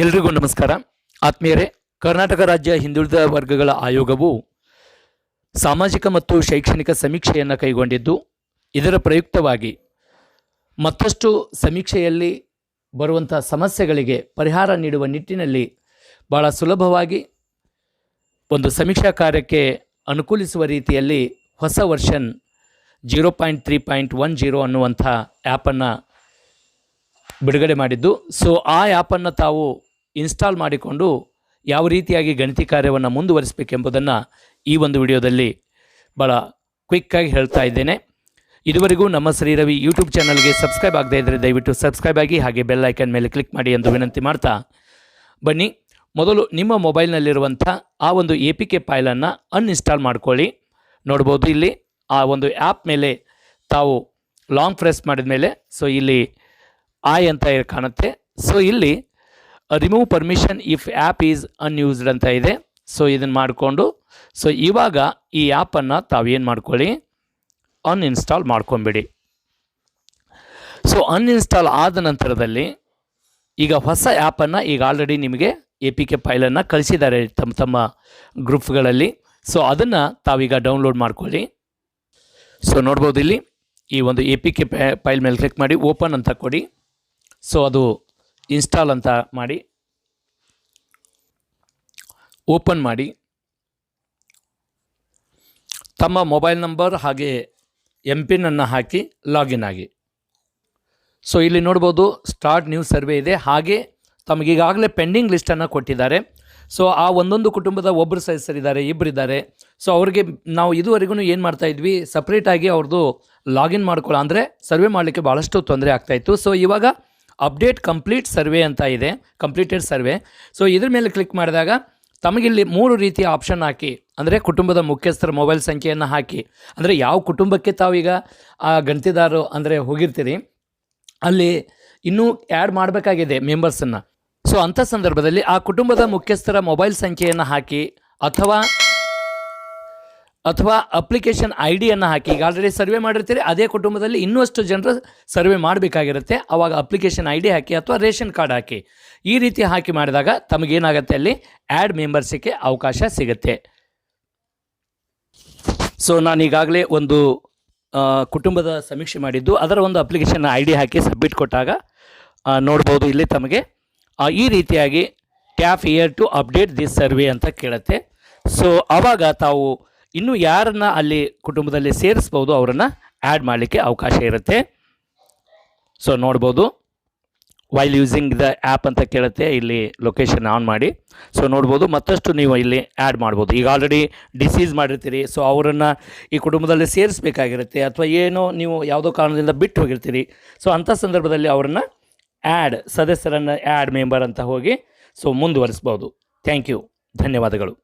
ಎಲ್ರಿಗೂ ನಮಸ್ಕಾರ. ಆತ್ಮೀಯರೇ, ಕರ್ನಾಟಕ ರಾಜ್ಯ ಹಿಂದುಳಿದ ವರ್ಗಗಳ ಆಯೋಗವು ಸಾಮಾಜಿಕ ಮತ್ತು ಶೈಕ್ಷಣಿಕ ಸಮೀಕ್ಷೆಯನ್ನು ಕೈಗೊಂಡಿದ್ದು, ಇದರ ಪ್ರಯುಕ್ತವಾಗಿ ಮತ್ತಷ್ಟು ಸಮೀಕ್ಷೆಯಲ್ಲಿ ಬರುವಂಥ ಸಮಸ್ಯೆಗಳಿಗೆ ಪರಿಹಾರ ನೀಡುವ ನಿಟ್ಟಿನಲ್ಲಿ ಭಾಳ ಸುಲಭವಾಗಿ ಒಂದು ಸಮೀಕ್ಷಾ ಕಾರ್ಯಕ್ಕೆ ಅನುಕೂಲಿಸುವ ರೀತಿಯಲ್ಲಿ ಹೊಸ version zero point three point one zero ಅನ್ನುವಂಥ ಆ್ಯಪನ್ನು ಬಿಡುಗಡೆ ಮಾಡಿದ್ದು. ಸೊ ಆ ಆ್ಯಪನ್ನು ತಾವು ಇನ್ಸ್ಟಾಲ್ ಮಾಡಿಕೊಂಡು ಯಾವ ರೀತಿಯಾಗಿ ಗಣತಿ ಕಾರ್ಯವನ್ನು ಮುಂದುವರಿಸಬೇಕೆಂಬುದನ್ನು ಈ ಒಂದು ವಿಡಿಯೋದಲ್ಲಿ ಭಾಳ ಕ್ವಿಕ್ಕಾಗಿ ಹೇಳ್ತಾ ಇದ್ದೇನೆ. ಇದುವರೆಗೂ ನಮ್ಮ ಶ್ರೀ ರವಿ ಯೂಟ್ಯೂಬ್ ಚಾನಲ್ಗೆ ಸಬ್ಸ್ಕ್ರೈಬ್ ಆಗದೇ ಇದ್ದರೆ ದಯವಿಟ್ಟು ಸಬ್ಸ್ಕ್ರೈಬ್ ಆಗಿ ಹಾಗೆ ಬೆಲ್ ಐಕನ್ ಮೇಲೆ ಕ್ಲಿಕ್ ಮಾಡಿ ಎಂದು ವಿನಂತಿ ಮಾಡ್ತಾ ಬನ್ನಿ. ಮೊದಲು ನಿಮ್ಮ ಮೊಬೈಲ್ನಲ್ಲಿರುವಂಥ ಆ ಒಂದು ಎ ಪಿ ಕೆ ಫೈಲನ್ನು ಅನ್ಇನ್ಸ್ಟಾಲ್ ಮಾಡ್ಕೊಳ್ಳಿ. ನೋಡ್ಬೋದು ಇಲ್ಲಿ ಆ ಒಂದು ಆ್ಯಪ್ ಮೇಲೆ ತಾವು ಲಾಂಗ್ ಪ್ರೆಸ್ ಮಾಡಿದ ಮೇಲೆ ಸೊ ಇಲ್ಲಿ ಆಯ್ ಅಂತ ಕಾಣುತ್ತೆ. ಸೊ ಇಲ್ಲಿ remove permission if app is unused ಅಂತ ಇದೆ. ಸೊ ಇದನ್ನು ಮಾಡಿಕೊಂಡು ಸೊ ಇವಾಗ ಈ ಆ್ಯಪನ್ನು ತಾವೇನು ಮಾಡ್ಕೊಳ್ಳಿ? ಅನ್ಇನ್ಸ್ಟಾಲ್ ಮಾಡ್ಕೊಂಬಿಡಿ. ಸೊ ಅನ್ಇನ್ಸ್ಟಾಲ್ ಆದ ನಂತರದಲ್ಲಿ, ಈಗ ಹೊಸ ಆ್ಯಪನ್ನು ಈಗ ಆಲ್ರೆಡಿ ನಿಮಗೆ ಎ ಪಿ ಕೆ ಫೈಲನ್ನು ಕಳಿಸಿದ್ದಾರೆ ತಮ್ಮ ತಮ್ಮ ಗ್ರೂಪ್ಗಳಲ್ಲಿ. ಸೊ ಅದನ್ನು ತಾವೀಗ ಡೌನ್ಲೋಡ್ ಮಾಡ್ಕೊಳ್ಳಿ. ಸೊ ನೋಡ್ಬೋದು ಇಲ್ಲಿ ಈ ಒಂದು ಎ ಪಿ ಕೆ ಫೈಲ್ ಮೇಲೆ ಕ್ಲಿಕ್ ಮಾಡಿ ಓಪನ್ ಅಂತ ಕೊಡಿ. ಸೊ ಅದು ಇನ್ಸ್ಟಾಲ್ ಅಂತ ಮಾಡಿ ಓಪನ್ ಮಾಡಿ, ತಮ್ಮ ಮೊಬೈಲ್ ನಂಬರ್ ಹಾಗೆ ಎಂ ಪಿನ್ನನ್ನು ಹಾಕಿ ಲಾಗಿನ್ ಆಗಿ. ಸೊ ಇಲ್ಲಿ ನೋಡ್ಬೋದು ಸ್ಟಾರ್ಟ್ ನ್ಯೂ ಸರ್ವೆ ಇದೆ. ಹಾಗೆ ತಮಗೀಗಾಗಲೇ ಪೆಂಡಿಂಗ್ ಲಿಸ್ಟನ್ನು ಕೊಟ್ಟಿದ್ದಾರೆ. ಸೊ ಆ ಒಂದೊಂದು ಕುಟುಂಬದ ಒಬ್ಬರು ಸದಸ್ಯರಿದ್ದಾರೆ ಇಬ್ಬರಿದ್ದಾರೆ ಸೊ ಅವ್ರಿಗೆ ನಾವು ಇದುವರೆಗೂ ಏನು ಮಾಡ್ತಾ ಇದ್ವಿ? ಸಪ್ರೇಟಾಗಿ ಅವ್ರದ್ದು ಲಾಗಿನ್ ಮಾಡ್ಕೊಳ್ಳೋ ಅಂದರೆ ಸರ್ವೆ ಮಾಡಲಿಕ್ಕೆ ಭಾಳಷ್ಟು ತೊಂದರೆ ಆಗ್ತಾಯಿತ್ತು ಸೊ ಇವಾಗ ಅಪ್ಡೇಟ್ ಕಂಪ್ಲೀಟ್ ಸರ್ವೆ ಅಂತ ಇದೆ, ಕಂಪ್ಲೀಟೆಡ್ ಸರ್ವೆ. ಸೊ ಇದ್ರ ಮೇಲೆ ಕ್ಲಿಕ್ ಮಾಡಿದಾಗ ತಮಗಿಲ್ಲಿ ಮೂರು ರೀತಿಯ ಆಪ್ಷನ್ ಹಾಕಿ, ಅಂದರೆ ಕುಟುಂಬದ ಮುಖ್ಯಸ್ಥರ ಮೊಬೈಲ್ ಸಂಖ್ಯೆಯನ್ನು ಹಾಕಿ. ಅಂದರೆ ಯಾವ ಕುಟುಂಬಕ್ಕೆ ತಾವೀಗ, ಆ ಗಣತಿದಾರರು ಅಂದರೆ ಹೋಗಿರ್ತೀರಿ, ಅಲ್ಲಿ ಇನ್ನೂ ಆ್ಯಡ್ ಮಾಡಬೇಕಾಗಿದೆ ಮೆಂಬರ್ಸನ್ನು ಸೊ ಅಂಥ ಸಂದರ್ಭದಲ್ಲಿ ಆ ಕುಟುಂಬದ ಮುಖ್ಯಸ್ಥರ ಮೊಬೈಲ್ ಸಂಖ್ಯೆಯನ್ನು ಹಾಕಿ, ಅಥವಾ ಅಥವಾ ಅಪ್ಲಿಕೇಶನ್ ಐ ಡಿಯನ್ನು ಹಾಕಿ, ಈಗ ಆಲ್ರೆಡಿ ಸರ್ವೆ ಮಾಡಿರ್ತೀರಿ, ಅದೇ ಕುಟುಂಬದಲ್ಲಿ ಇನ್ನಷ್ಟು ಜನರು ಸರ್ವೆ ಮಾಡಬೇಕಾಗಿರುತ್ತೆ. ಆವಾಗ ಅಪ್ಲಿಕೇಶನ್ ಐ ಡಿ ಹಾಕಿ ಅಥವಾ ರೇಷನ್ ಕಾರ್ಡ್ ಹಾಕಿ. ಈ ರೀತಿ ಹಾಕಿ ಮಾಡಿದಾಗ ತಮಗೇನಾಗುತ್ತೆ ಅಲ್ಲಿ? ಆ್ಯಡ್ ಮೆಂಬರ್ಸಿಗೆ ಅವಕಾಶ ಸಿಗುತ್ತೆ. ಸೊ ನಾನು ಈಗಾಗಲೇ ಒಂದು ಕುಟುಂಬದ ಸಮೀಕ್ಷೆ ಮಾಡಿದ್ದು, ಅದರ ಒಂದು ಅಪ್ಲಿಕೇಶನ್ ಐ ಡಿ ಹಾಕಿ ಸಬ್ಮಿಟ್ ಕೊಟ್ಟಾಗ ನೋಡ್ಬೋದು ಇಲ್ಲಿ ತಮಗೆ. ಈ ರೀತಿಯಾಗಿ tap here to update this survey ಅಂತ ಕೇಳುತ್ತೆ. ಸೊ ಆವಾಗ ತಾವು ಇನ್ನೂ ಯಾರನ್ನು ಅಲ್ಲಿ ಕುಟುಂಬದಲ್ಲಿ ಸೇರಿಸ್ಬೋದು, ಅವರನ್ನು ಆ್ಯಡ್ ಮಾಡಲಿಕ್ಕೆ ಅವಕಾಶ ಇರುತ್ತೆ. ಸೊ ನೋಡ್ಬೋದು. ವೈಲ್ ಯೂಸಿಂಗ್ ದ ಆ್ಯಪ್ ಅಂತ ಕೇಳುತ್ತೆ, ಇಲ್ಲಿ ಲೊಕೇಶನ್ ಆನ್ ಮಾಡಿ. ಸೊ ನೋಡ್ಬೋದು. ಮತ್ತಷ್ಟು ನೀವು ಇಲ್ಲಿ ಆ್ಯಡ್ ಮಾಡ್ಬೋದು. ಈಗ ಆಲ್ರೆಡಿ ಡಿಸೀಸ್ ಮಾಡಿರ್ತೀರಿ. ಸೊ ಅವರನ್ನು ಈ ಕುಟುಂಬದಲ್ಲಿ ಸೇರಿಸಬೇಕಾಗಿರುತ್ತೆ. ಅಥವಾ ಏನೋ ನೀವು ಯಾವುದೋ ಕಾರಣದಿಂದ ಬಿಟ್ಟು ಹೋಗಿರ್ತೀರಿ. ಸೊ ಅಂಥ ಸಂದರ್ಭದಲ್ಲಿ ಅವರನ್ನು ಆ್ಯಡ್ ಸದಸ್ಯರನ್ನು ಆ್ಯಡ್ ಮೆಂಬರ್ ಅಂತ ಹೋಗಿ ಸೊ ಮುಂದುವರಿಸ್ಬೋದು. ಥ್ಯಾಂಕ್ ಯು ಧನ್ಯವಾದಗಳು.